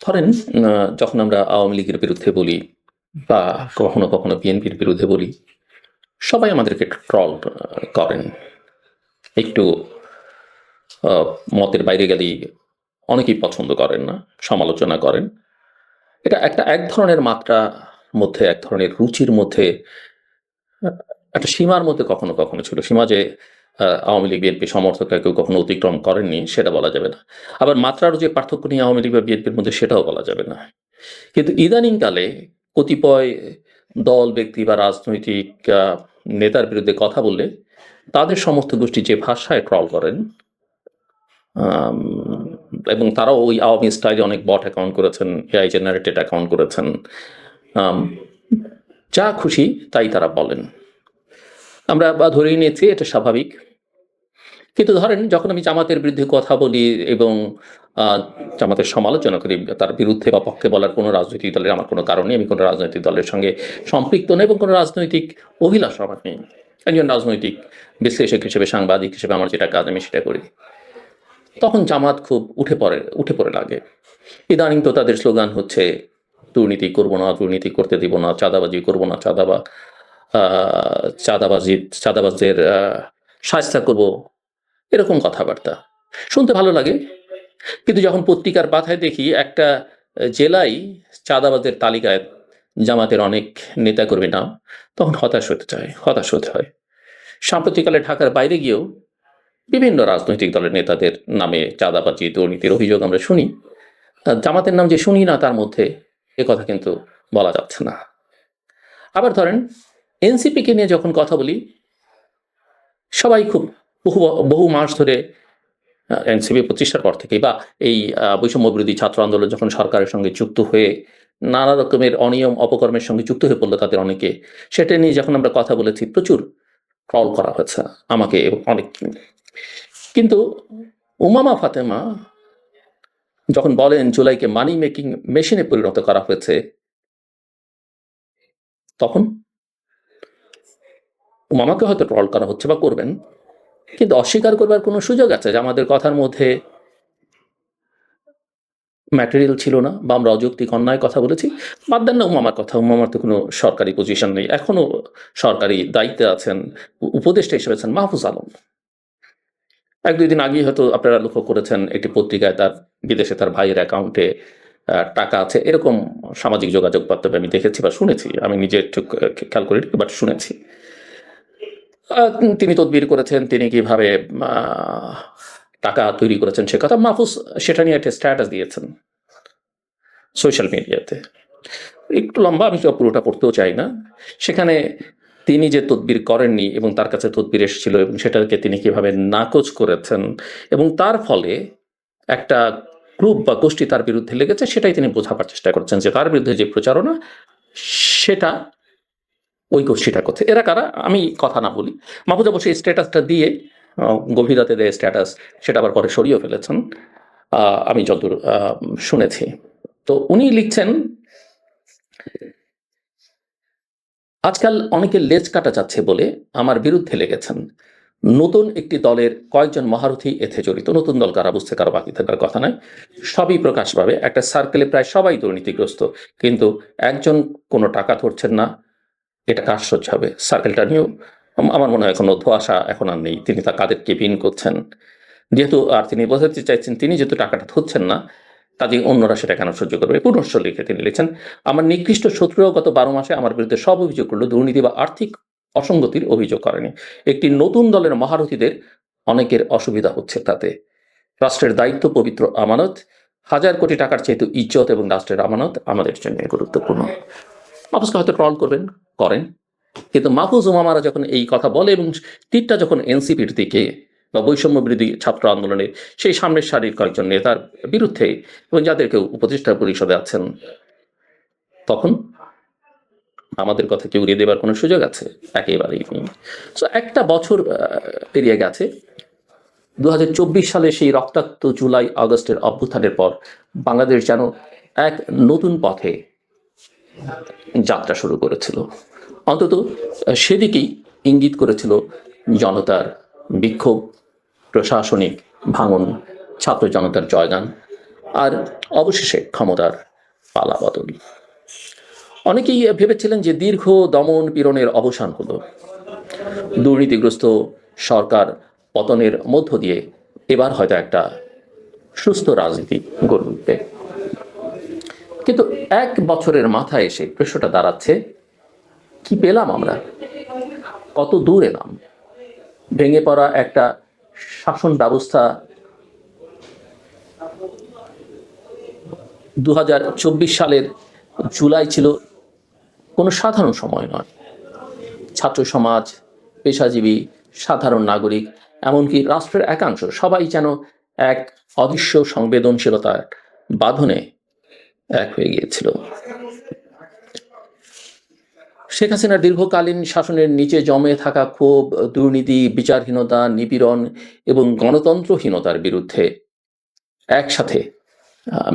ধরেন যখন আমরা আওয়ামী লীগের বিরুদ্ধে বলি বা কখনো কখনো বিএনপির বিরুদ্ধে বলি সবাই আমাদেরকে ট্রল করেন। একটু মতের বাইরে গেলেই অনেকেই পছন্দ করেন না সমালোচনা করেন। এটা একটা এক ধরনের মাত্রা মধ্যে এক ধরনের রুচির মধ্যে একটা সীমার মধ্যে কখনো কখনো ছিল। সীমা যে আওয়ামী লীগ, বিএনপি সমর্থকরা কেউ কখনো অতিক্রম করেননি, সেটা বলা যাবে না। আবার মাত্রারও যে পার্থক্য নিয়ে আওয়ামী লীগ বা বিএনপির মধ্যে, সেটাও বলা যাবে না। কিন্তু ইদানিংকালে কতিপয় দল, ব্যক্তি বা রাজনৈতিক নেতার বিরুদ্ধে কথা বললে তাদের সমস্ত গোষ্ঠী যে ভাষায় ট্রল করেন এবং তারাও ওই আওয়ামী স্টাইলে অনেক বট অ্যাকাউন্ট করেছেন, এআই জেনারেটেড অ্যাকাউন্ট করেছেন যা খুশি তাই তারা বলেন। আমরা বা ধরেই নিয়েছি, এটা স্বাভাবিক। কিন্তু ধরেন যখন আমি জামাতের বিরুদ্ধে কথা বলি এবং জামাতের সমালোচনা করি, তার বিরুদ্ধে বা পক্ষে বলার কোনো রাজনৈতিক দলের আমার কোনো কারণ আমি কোনো রাজনৈতিক দলের সঙ্গে সম্পৃক্ত নই এবং কোনো রাজনৈতিক অভিলাষ আমার নেই। একজন রাজনৈতিক বিশ্লেষক হিসেবে, সাংবাদিক হিসেবে আমার যেটা কাজ আমি সেটা করি। তখন জামাত খুব উঠে পড়ে উঠে পড়ে লাগে। ইদানিং তো তাদের স্লোগান হচ্ছে, দুর্নীতি করব না, দুর্নীতি করতে দিব না, চাঁদাবাজি করব না, চাঁদাবা চাঁদাবাজি, চাঁদাবাজদের সাহায্য করব এরকম কথাবার্তা। শুনতে ভালো লাগে। কিন্তু যখন পত্রিকার পাথায় দেখি একটা আহ, জেলায় চাঁদাবাজের তালিকায় জামাতের অনেক নেতাকর্মী নাম তখন হতাশ হতে চায় হতাশ হতে হয়। সাম্প্রতিককালে ঢাকার বাইরে গিয়েও বিভিন্ন রাজনৈতিক দলের নেতাদের নামে চাঁদাবাজি দুর্নীতির অভিযোগ আমরা শুনি। জামাতের নাম যে শুনি না তার মধ্যে এ কথা কিন্তু বলা যাচ্ছে না। আবার ধরেন এনসিপিকে নিয়ে যখন কথা বলি সবাই খুব বহু বহু মাস ধরে এনসিপি প্রতিষ্ঠার পর থেকেই বা এই বৈষম্য বিরোধী ছাত্র আন্দোলন যখন সরকারের সঙ্গে যুক্ত হয়ে নানা রকমের অনিয়ম, অপকর্মের সঙ্গে যুক্ত হয়ে পড়ল তাদের অনেকে, সেটা নিয়ে যখন আমরা কথা বলেছি, প্রচুর ট্রল করা হয়েছে আমাকে অনেক কিন্তু উমামা ফাতেমা যখন বলেন, জুলাইকে মানি মেকিং মেশিনে পরিণত করা হয়েছে, তখন উমামাকে হয়তো ট্রল করা হচ্ছে বা করবেন। কিন্তু অস্বীকার করবার কোনো সুযোগ আছে যে আমাদের কথার মধ্যে ম্যাটেরিয়াল ছিল না বা আমরা অযৌক্তিক অন্যায় কথা বলেছি? বাদ দেন না, উমামার কথা, উমামার তো কোনো সরকারি পজিশন নেই। এখনও সরকারি দায়িত্বে আছেন উপদেষ্টা হিসেবে আছেন মাহফুজ আলম। এক দুই দিন আগেই হয়তো আপনারা লক্ষ্য করেছেন, একটি পত্রিকায় তার বিদেশে তার ভাইয়ের অ্যাকাউন্টে টাকা আছে। এরকম সামাজিক যোগাযোগ মাধ্যমে আমি দেখেছি বা শুনেছি। আমি নিজে খেয়াল করি বাট শুনেছি। তিনি তদবির করেছেন, তিনি কীভাবে টাকা তৈরি করেছেন সে কথা মাহফুজ সেটা নিয়ে একটা স্ট্যাটাস দিয়েছেন সোশ্যাল মিডিয়াতে একটু লম্বা, আমি পুরোটা পড়তেও চাই না। সেখানে তিনি যে তদবির করেননি এবং তার কাছে তদবির এসেছিল এবং সেটাকে তিনি কীভাবে নাকচ করেছেন এবং তার ফলে একটা গ্রুপ বা গোষ্ঠী তার বিরুদ্ধে লেগেছে, সেটাই তিনি বোঝাবার চেষ্টা করছেন যে তার বিরুদ্ধে যে প্রচারণা, সেটা ওই গোষ্ঠীটা করছে এরা কারা? আমি কথা না বলি। মাহফুজ এই স্ট্যাটাসটা দিয়ে আহ, গভীর রাতে দেয় স্ট্যাটাস সেটা আবার পরে সরিয়েও ফেলেছেন। আমি যতদূর শুনেছি। তো উনি লিখছেন আজকাল অনেকে লেজ কাটা যাচ্ছে বলে আমার বিরুদ্ধে লেগেছেন। নতুন একটি দলের কয়েকজন মহারথী এতে জড়িত। নতুন দল কারা বুঝতে কারও বাকি থাকার কথা নয়। সবই প্রকাশ পাবে একটা সার্কেলে প্রায় সবাই দুর্নীতিগ্রস্ত। কিন্তু একজন কোনো টাকা ধরছেন না। এটা কার সহ্য হবে? সার্কেলটা নিয়েও আমার মনে হয় কোনো ধোয়াশা এখন আর নেই। তিনি তা কাদেরকে পিন করছেন। যেহেতু আর তিনি বোঝাতে চাইছেন, তিনি যেহেতু টাকাটা ধরছেন না কাজে অন্যরা সেটা কেন সহ্য করবে? পুনশ্চ লিখে তিনি লিখছেন, আমার নিকৃষ্ট শত্রুও গত বারো মাসে আমার বিরুদ্ধে সব অভিযোগ করল, দুর্নীতি বা আর্থিক অসঙ্গতির অভিযোগ করেনি। একটি নতুন দলের মহারথীদের অনেকের অসুবিধা হচ্ছে তাতে। রাষ্ট্রের দায়িত্ব পবিত্র আমানত, হাজার কোটি টাকার চেয়ে ইজ্জত এবং রাষ্ট্রের আমানত, আমাদের জন্য গুরুত্বপূর্ণ। মাহফুজকে হয়তো ট্রল করবেন। করেন। কিন্তু মাহফুজ উমামারা যখন এই কথা বলে এবং তীরটা যখন এনসিপির দিকে বা বৈষম্য বিরোধী ছাত্র আন্দোলনে সেই সামনের সারির কয়েকজন নেতার বিরুদ্ধে এবং যাদের কেউ উপদেষ্টা পরিষদে আছেন, তখন আমাদের কথা কি উড়িয়ে দেবার কোনো সুযোগ আছে? একেবারেই সো একটা বছর পেরিয়ে গেছে। দু হাজার চব্বিশ সালে সেই রক্তাক্ত জুলাই, আগস্টের অভ্যুত্থানের পর বাংলাদেশ যেন এক নতুন পথে যাত্রা শুরু করেছিল। অন্তত সেদিকেই ইঙ্গিত করেছিল জনতার বিক্ষোভ, প্রশাসনিক ভাঙন, ছাত্র জনতার জয়গান আর অবশেষে ক্ষমতার পালা বদল অনেকেই ভেবেছিলেন যে দীর্ঘ দমন পীড়নের অবসান হলো। দুর্নীতিগ্রস্ত সরকার পতনের মধ্য দিয়ে এবার হয়তো একটা সুস্থ রাজনীতি গড়ে উঠবে। কিন্তু এক বছরের মাথায় এসে প্রশ্নটা দাঁড়াচ্ছে কি পেলাম আমরা? কত দূর এলাম? ভেঙে পড়া একটা শাসন ব্যবস্থা দু হাজার চব্বিশ সালের জুলাই ছিল কোনো সাধারণ সময় নয়। ছাত্র সমাজ, পেশাজীবী, সাধারণ নাগরিক, এমনকি রাষ্ট্রের একাংশ সবাই যেন এক অদৃশ্য সংবেদনশীলতার বাঁধনে এক হয়ে গিয়েছিল। শেখ হাসিনার দীর্ঘকালীন শাসনের নিচে জমে থাকা ক্ষোভ, দুর্নীতি, বিচারহীনতা, নিপীড়ন এবং গণতন্ত্রহীনতার বিরুদ্ধে একসাথে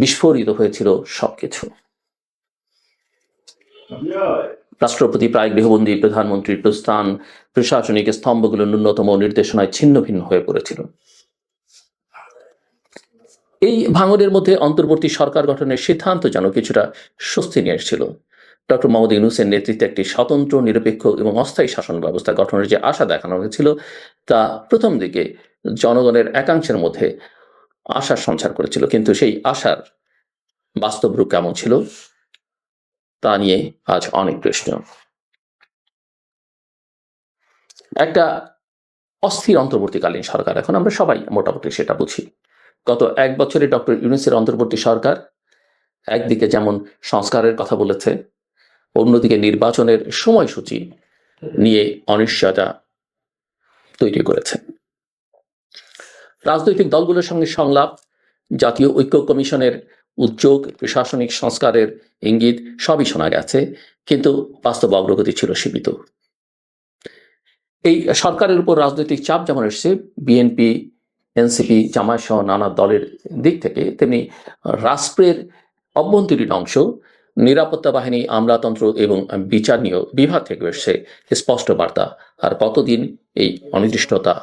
বিস্ফোরিত হয়েছিল সবকিছু। রাষ্ট্রপতি প্রায় গৃহবন্দী প্রধানমন্ত্রীর প্রস্থান প্রশাসনিক স্তম্ভগুলো ন্যূনতম নির্দেশনায় ছিন্ন ভিন্ন হয়ে পড়েছিল। এই ভাঙনের মধ্যে অন্তর্বর্তী সরকার গঠনের সিদ্ধান্ত যেন কিছুটা স্বস্তি নিয়ে এসেছিল। ডক্টর মোহাম্মদ ইউনুসের নেতৃত্বে একটি স্বতন্ত্র, নিরপেক্ষ এবং অস্থায়ী শাসন ব্যবস্থা গঠনের যে আশা দেখানো হয়েছিল, তা প্রথম দিকে জনগণের একাংশের মধ্যে আশার সঞ্চার করেছিল। কিন্তু সেই আশার বাস্তব রূপ কেমন ছিল, তা নিয়ে আজ অনেক প্রশ্ন। একটা অস্থির অন্তর্বর্তীকালীন সরকার, এখন আমরা সবাই মোটামুটি সেটা বুঝি। গত এক বছরে ডক্টর ইউনুসের অন্তর্বর্তী সরকার একদিকে যেমন সংস্কারের কথা বলেছে অন্যদিকে নির্বাচনের সময়সূচি নিয়ে অনিশ্চয়তা তৈরি করেছে। রাজনৈতিক দলগুলোর সঙ্গে সংলাপ, জাতীয় ঐক্য কমিশনের উদ্যোগ, প্রশাসনিক সংস্কারের ইঙ্গিত সবই শোনা গেছে, কিন্তু বাস্তব অগ্রগতি ছিল সীমিত। এই সরকারের উপর রাজনৈতিক চাপ যেমন এসছে, বিএনপি, এনসিপি, জামায়াত সহ নানা দলের দিক থেকে, তেমনি রাষ্ট্রের অভ্যন্তরীণ অংশ নিরাপত্তা বাহিনী, আমলাতন্ত্র এবং বিচার নিয়েও বিভাগ থেকে এসছে স্পষ্ট বার্তা। আর কতদিন এই অনির্দিষ্টতা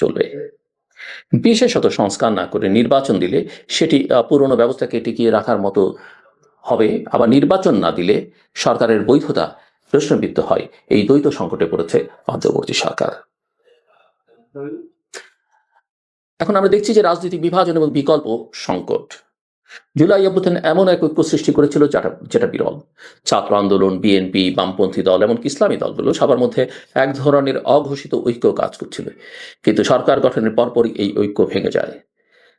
চলবে? বিশেষত সংস্কার না করে নির্বাচন দিলে সেটি পুরনো ব্যবস্থাকে টিকিয়ে রাখার মতো হবে। আবার নির্বাচন না দিলে সরকারের বৈধতা প্রশ্নবিদ্ধ হয়। এই দ্বৈত সংকটে পড়েছে অন্তর্বর্তী সরকার। এখন আমরা দেখছি যে রাজনৈতিক বিভাজন এবং বিকল্প সংকট। জুলাই অভ্যুত্থান এমন এক ঐক্য সৃষ্টি করেছিল যেটা যেটা বিরল। ছাত্র আন্দোলন, বিএনপি, বামপন্থী দল, এমনকি ইসলামী দলগুলো সবার মধ্যে এক ধরনের অঘোষিত ঐক্য কাজ করছিল। কিন্তু সরকার গঠনের পরপরই এই ঐক্য ভেঙে যায়।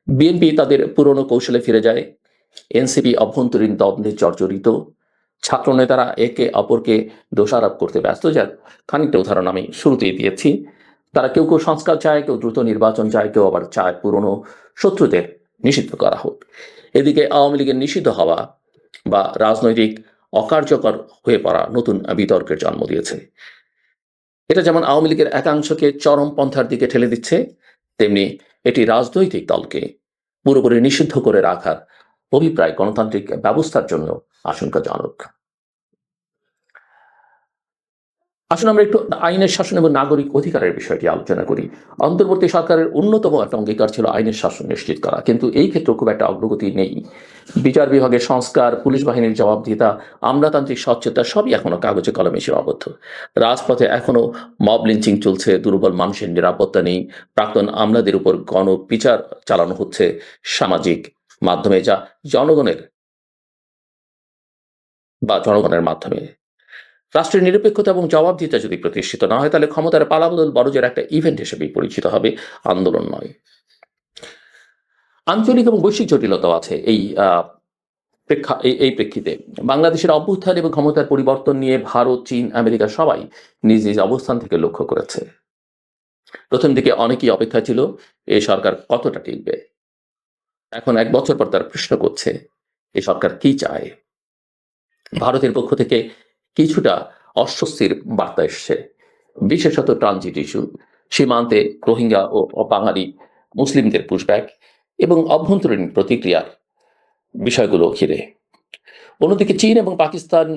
বিএনপি তাদের পুরনো কৌশলে ফিরে যায়। এনসিপি অভ্যন্তরীণ দ্বন্দ্বে জর্জরিত। ছাত্র নেতারা একে অপরকে দোষারোপ করতে ব্যস্ত। যার খানিকটা উদাহরণ আমি শুরুতেই দিয়েছি। তারা কেউ কেউ সংস্কার চায়, কেউ দ্রুত নির্বাচন চায়, কেউ আবার চায় পুরনো শত্রুদের। নিষিদ্ধ করা হোক। এদিকে আওয়ামী লীগের নিষিদ্ধ হওয়া বা রাজনৈতিক অকার্যকর হয়ে পড়া নতুন বিতর্কের জন্ম দিয়েছে। এটা যেমন আওয়ামী লীগের একাংশকে চরম পন্থার দিকে ঠেলে দিচ্ছে, তেমনি এটি রাজনৈতিক দলকে পুরোপুরি নিষিদ্ধ করে রাখার অভিপ্রায় গণতান্ত্রিক ব্যবস্থার জন্য আশঙ্কাজনক। আসুন আমরা একটু আইনের শাসন এবং নাগরিক অধিকারের বিষয়টি আলোচনা করি। অন্তর্বর্তী সরকারের অন্যতম একটা অঙ্গীকার ছিল আইনের শাসন নিশ্চিত করা। কিন্তু এই ক্ষেত্রে খুব একটা অগ্রগতি নেই। বিচার বিভাগের সংস্কার, পুলিশ বাহিনীর জবাবদিহিতা, আমলাতান্ত্রিক স্বচ্ছতা সবই এখনও কাগজে কলমে সীমাবদ্ধ। রাজপথে এখনও মব লিঞ্চিং চলছে, দুর্বল মানুষের নিরাপত্তা নেই, প্রাক্তন আমলাদের উপর গণ বিচার চালানো হচ্ছে সামাজিক মাধ্যমে, যা জনগণের বা জনগণের মাধ্যমে রাষ্ট্রের নিরপেক্ষতা এবং জবাবদিহিতা যদি প্রতিষ্ঠিত না হয়, তাহলে ক্ষমতার পালাবদল বড়জোর একটা ইভেন্ট হিসেবেই পরিচিত হবে। আন্দোলন নয়। আঞ্চলিক এবং বৈশ্বিক জটিলতাও আছে এই প্রেক্ষা, এই প্রেক্ষিতে। বাংলাদেশের অভ্যুত্থান এবং ক্ষমতার পরিবর্তন নিয়ে ভারত, চীন, আমেরিকা সবাই নিজ নিজ অবস্থান থেকে লক্ষ্য করেছে। প্রথম দিকে অনেকেই অপেক্ষা ছিল এই সরকার কতটা টিকবে? এখন এক বছর পর তারা প্রশ্ন করছে এই সরকার কি চায়? ভারতের পক্ষ থেকে কিছুটা অস্বস্তির বার্তা এসছে। বিশেষত ট্রানজিট ইস্যু, সীমান্তে রোহিঙ্গা ও বাঙালি মুসলিমদের পুশব্যাক এবং অভ্যন্তরীণ প্রতিক্রিয়ার বিষয়গুলো ঘিরে। অন্যদিকে চীন এবং পাকিস্তান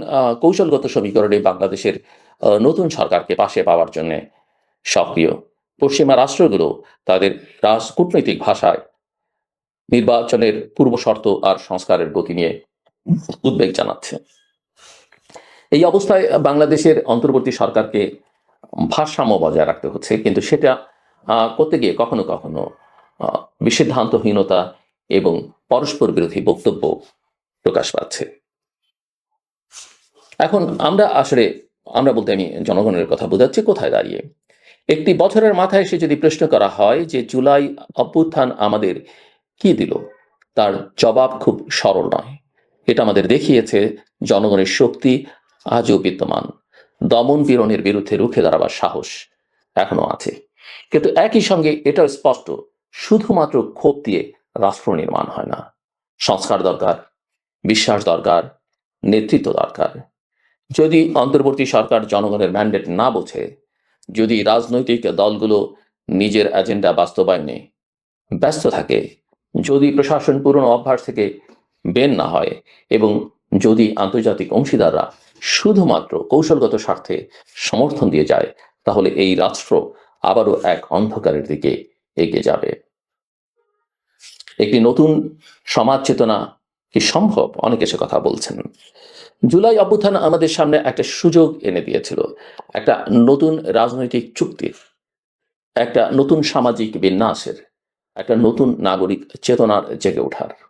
কৌশলগত সমীকরণে বাংলাদেশের নতুন সরকারকে পাশে পাওয়ার জন্য সক্রিয়। পশ্চিমা রাষ্ট্রগুলো তাদের রাজ কূটনৈতিক ভাষায় নির্বাচনের পূর্ব শর্ত আর সংস্কারের গতি নিয়ে উদ্বেগ জানাচ্ছে। এই অবস্থায় বাংলাদেশের অন্তর্বর্তী সরকারকে ভারসাম্য বজায় রাখতে হচ্ছে। কিন্তু সেটা করতে গিয়ে কখনো কখনো বিসিদ্ধান্তহীনতা এবং পরস্পর বিরোধী বক্তব্য প্রকাশ পাচ্ছে। এখন আমরা আসলে, আমরা বলতে আমি জনগণের কথা বোঝাচ্ছি, কোথায় দাঁড়িয়ে? একটি বছরের মাথায় এসে যদি প্রশ্ন করা হয় যে জুলাই অভ্যুত্থান আমাদের কি দিল, তার জবাব খুব সরল নয়। এটা আমাদের দেখিয়েছে জনগণের শক্তি আজও বিদ্যমান। দমন পীড়নের বিরুদ্ধে রুখে দাঁড়াবার সাহস এখনও আছে। কিন্তু একই সঙ্গে এটাও স্পষ্ট, শুধুমাত্র ক্ষোভ দিয়ে রাষ্ট্র নির্মাণ হয় না। সংস্কার দরকার, বিশ্বাস দরকার, নেতৃত্ব দরকার। যদি অন্তর্বর্তী সরকার জনগণের ম্যান্ডেট না বোঝে, যদি রাজনৈতিক দলগুলো নিজের এজেন্ডা বাস্তবায়নে ব্যস্ত থাকে, যদি প্রশাসন পুরনো অভ্যাস থেকে বের না হয় এবং যদি আন্তর্জাতিক অংশীদাররা শুধুমাত্র কৌশলগত স্বার্থে সমর্থন দিয়ে যায়, তাহলে এই রাষ্ট্র আবারও এক অন্ধকারের দিকে এগিয়ে যাবে। একটি নতুন সমাজ চেতনা কি সম্ভব? অনেকে সে কথা বলছেন। জুলাই অভ্যুত্থান আমাদের সামনে একটা সুযোগ এনে দিয়েছিল, একটা নতুন রাজনৈতিক চুক্তির একটা নতুন সামাজিক বিন্যাসের, একটা নতুন নাগরিক চেতনার জেগে ওঠার।